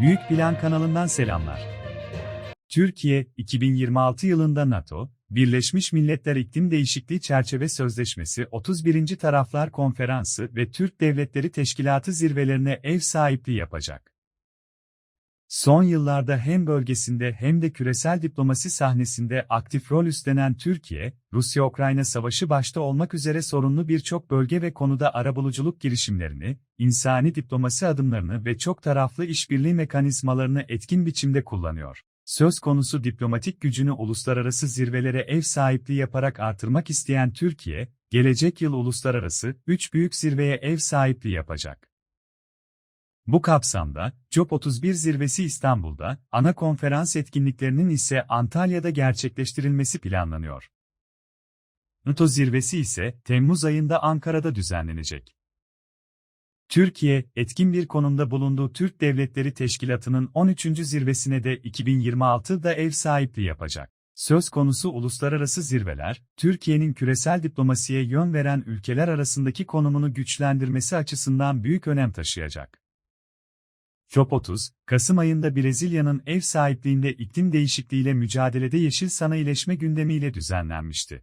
Büyük Plan kanalından selamlar. Türkiye, 2026 yılında NATO, Birleşmiş Milletler İklim Değişikliği Çerçeve Sözleşmesi 31. Taraflar Konferansı ve Türk Devletleri Teşkilatı zirvelerine ev sahipliği yapacak. Son yıllarda hem bölgesinde hem de küresel diplomasi sahnesinde aktif rol üstlenen Türkiye, Rusya-Ukrayna savaşı başta olmak üzere sorunlu birçok bölge ve konuda arabuluculuk girişimlerini, insani diplomasi adımlarını ve çok taraflı işbirliği mekanizmalarını etkin biçimde kullanıyor. Söz konusu diplomatik gücünü uluslararası zirvelere ev sahipliği yaparak artırmak isteyen Türkiye, gelecek yıl uluslararası üç büyük zirveye ev sahipliği yapacak. Bu kapsamda, COP31 zirvesi İstanbul'da, ana konferans etkinliklerinin ise Antalya'da gerçekleştirilmesi planlanıyor. NATO zirvesi ise Temmuz ayında Ankara'da düzenlenecek. Türkiye, etkin bir konumda bulunduğu Türk Devletleri Teşkilatı'nın 13. zirvesine de 2026'da ev sahipliği yapacak. Söz konusu uluslararası zirveler, Türkiye'nin küresel diplomasiye yön veren ülkeler arasındaki konumunu güçlendirmesi açısından büyük önem taşıyacak. COP30, Kasım ayında Brezilya'nın ev sahipliğinde iklim değişikliğiyle mücadelede yeşil sanayileşme gündemiyle düzenlenmişti.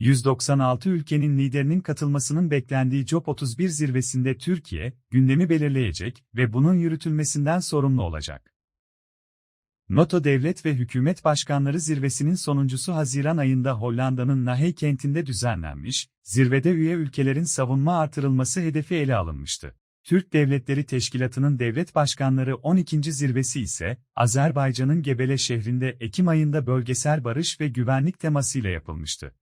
196 ülkenin liderinin katılmasının beklendiği COP31 zirvesinde Türkiye, gündemi belirleyecek ve bunun yürütülmesinden sorumlu olacak. NATO Devlet ve Hükümet Başkanları Zirvesi'nin sonuncusu Haziran ayında Hollanda'nın Nahey kentinde düzenlenmiş, zirvede üye ülkelerin savunma artırılması hedefi ele alınmıştı. Türk Devletleri Teşkilatı'nın devlet başkanları 12. zirvesi ise, Azerbaycan'ın Gebele şehrinde Ekim ayında bölgesel barış ve güvenlik temasıyla yapılmıştı.